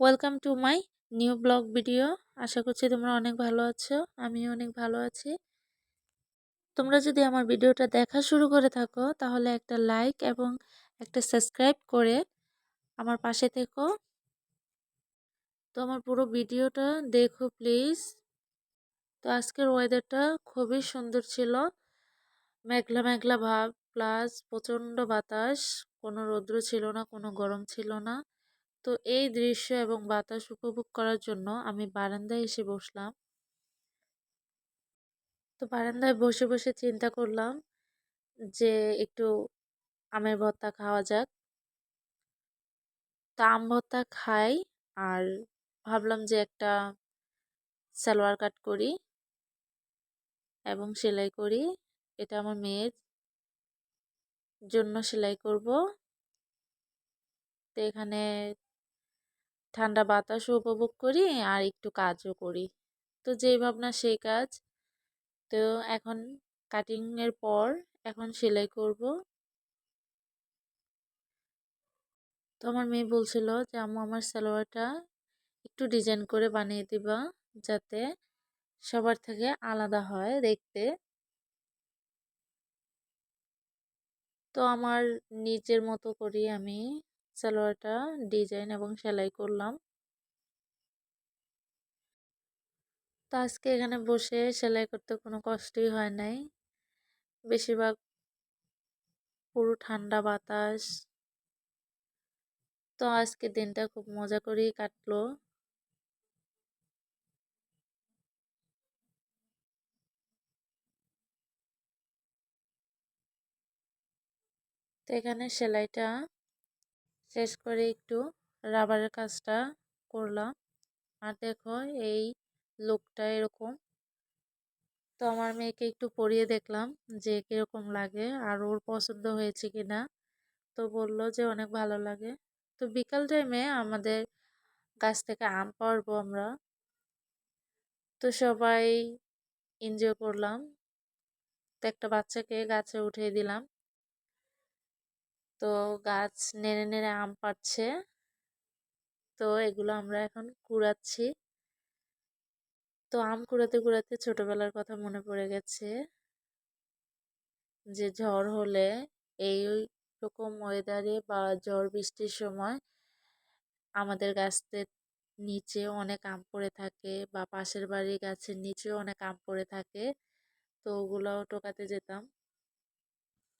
Welcome to my new vlog video আশা করছি তোমরা অনেক ভালো আছো, আমিও অনেক ভালো আছি। তোমরা যদি আমার ভিডিওটা দেখা শুরু করে থাকো, তাহলে একটা লাইক এবং একটা সাবস্ক্রাইব করে আমার পাশে থেকো। তো আমার পুরো ভিডিওটা দেখো প্লিজ তো আজকের ওয়েদারটা খুবই সুন্দর ছিল। মেঘলা মেঘলা ভাব প্লাস প্রচণ্ড বাতাস। কোনো রৌদ্র ছিল না, কোনো গরম ছিল না। তো এই দৃশ্য এবং বাতাস উপভোগ করার জন্য আমি বারান্দায় এসে বসলাম। তো বারান্দায় বসে বসে চিন্তা করলাম যে একটু আমের ভর্তা খাওয়া যাক। তো আম ভর্তা খাই আর ভাবলাম যে একটা সালোয়ার কাট করি এবং সেলাই করি। এটা আমার মেয়ের জন্য সেলাই করব। তো এখানে ঠান্ডা বাতাসও উপভোগ করি আর একটু কাজও করি। তো যেই ভাবনা সেই কাজ। তো এখন কাটিংয়ের পর এখন সেলাই করব। তো আমার মেয়ে বলছিল যে, আম্মু, আমার সালোয়ারটা একটু ডিজাইন করে বানিয়ে দিবা যাতে সবার থেকে আলাদা হয় দেখতে। তো আমার নিজের মতো করি আমি সালোয়ারটা ডিজাইন এবং সেলাই করলাম। তো আজকে এখানে বসে সেলাই করতে কোনো কষ্টই হয় নাই। বেশিরভাগ পুরো ঠান্ডা বাতাস। তো আজকে দিনটা খুব মজা করেই কাটলো। তো এখানে সেলাইটা শেষ করে একটু রাবারের কাজটা করলাম। আর দেখো এই লুকটা এরকম। তো আমার মেয়েকে একটু পরিয়ে দেখলাম যে কীরকম লাগে আর ওর পছন্দ হয়েছে কি না তো বলল যে অনেক ভালো লাগে। তো বিকাল টাইমে আমাদের গাছ থেকে আম পারব আমরা। তো সবাই এনজয় করলাম। তো একটা বাচ্চাকে গাছে উঠিয়ে দিলাম। তো গাছ নেড়ে নেড়ে আম পাচ্ছে। তো এগুলো আমরা এখন কুড়াচ্ছি। তো আম কুড়াতে কুড়াতে ছোটবেলার কথা মনে পড়ে গেছে যে ঝড় হলে এই রকম ওয়েদারে বা ঝড় বৃষ্টির সময় আমাদের গাছের নিচে অনেক আম পড়ে থাকে বা পাশের বাড়ির গাছের নিচেও অনেক আম পড়ে থাকে। তো ওগুলোও টোকাতে যেতাম।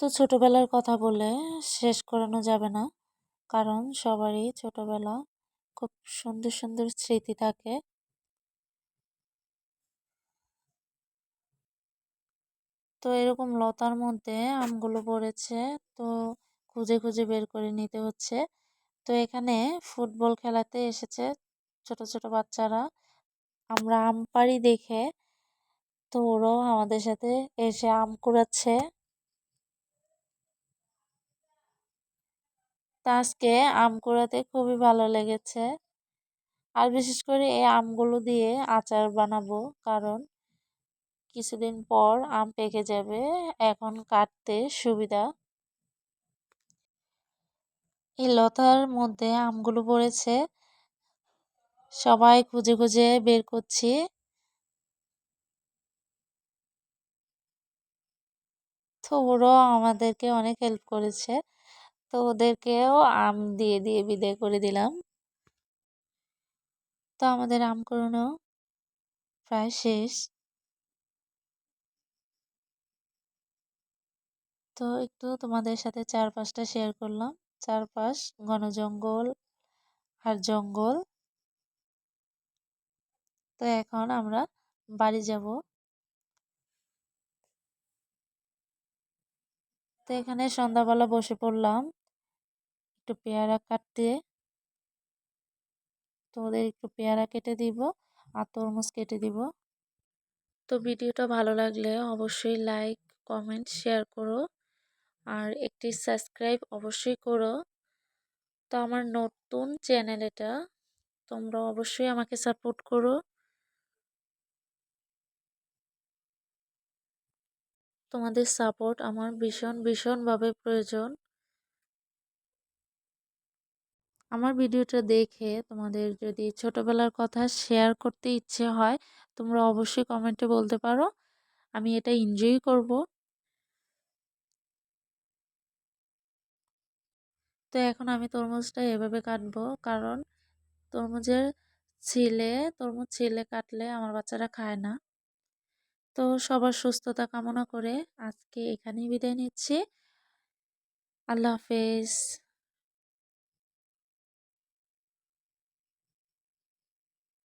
তো ছোটবেলার কথা বলে শেষ করানো যাবে না। কারণ সবারই ছোটবেলা খুব সুন্দর সুন্দর স্মৃতি থাকে। তো এরকম লতার মধ্যে আমগুলো পড়েছে, তো খুঁজে খুঁজে বের করে নিতে হচ্ছে। তো এখানে ফুটবল খেলাতে এসেছে ছোট ছোট বাচ্চারা। আমরা আম পাড়ি দেখে তো ওরাও আমাদের সাথে এসে আম কুড়াচ্ছে। তা আজকে আম কুড়াতে খুবই ভালো লেগেছে। আর বিশেষ করে এই আমগুলো দিয়ে আচার বানাবো, কারণ কিছুদিন পর আম পেকে যাবে, এখন কাটতে সুবিধা। এই লতার মধ্যে আমগুলো পড়েছে। সবাই খুঁজে খুঁজে বের করছি। তো আমাদেরকে অনেক হেল্প করেছে। তো ওদেরকেও আম দিয়ে দিয়ে বিদায় করে দিলাম। তো আমাদের আম প্রায় শেষ। তো একটু তোমাদের সাথে চারপাশটা শেয়ার করলাম। চারপাশ ঘন জঙ্গল আর জঙ্গল। তো এখন আমরা বাড়ি যাব। তো এখানে সন্ধ্যাবেলা বসে পড়লাম। একটু পেয়ারা কাটতে। তো ওদের একটু পেয়ারা কেটে দিব আর তরমুজ কেটে দিব। তো ভিডিওটা ভালো লাগলে অবশ্যই লাইক, কমেন্ট, শেয়ার করো আর একটি সাবস্ক্রাইব অবশ্যই করো। তো আমার নতুন চ্যানেল এটা, তোমরা অবশ্যই আমাকে সাপোর্ট করো। তোমাদের সাপোর্ট আমার ভীষণ, ভীষণভাবে প্রয়োজন। আমার ভিডিওটা দেখে তোমাদের যদি ছোটবেলার কথা শেয়ার করতে ইচ্ছে হয়, তোমরা অবশ্যই কমেন্টে বলতে পারো। আমি এটা এনজয় করব। তো এখন আমি তরমুজটা এভাবে কাটবো, কারণ তরমুজের ছিলে, তরমুজ ছিলে কাটলে আমার বাচ্চারা খায় না। তো সবার সুস্থতা কামনা করে আজকে এখানেই বিদায় নিচ্ছি। আল্লাহ হাফেজ।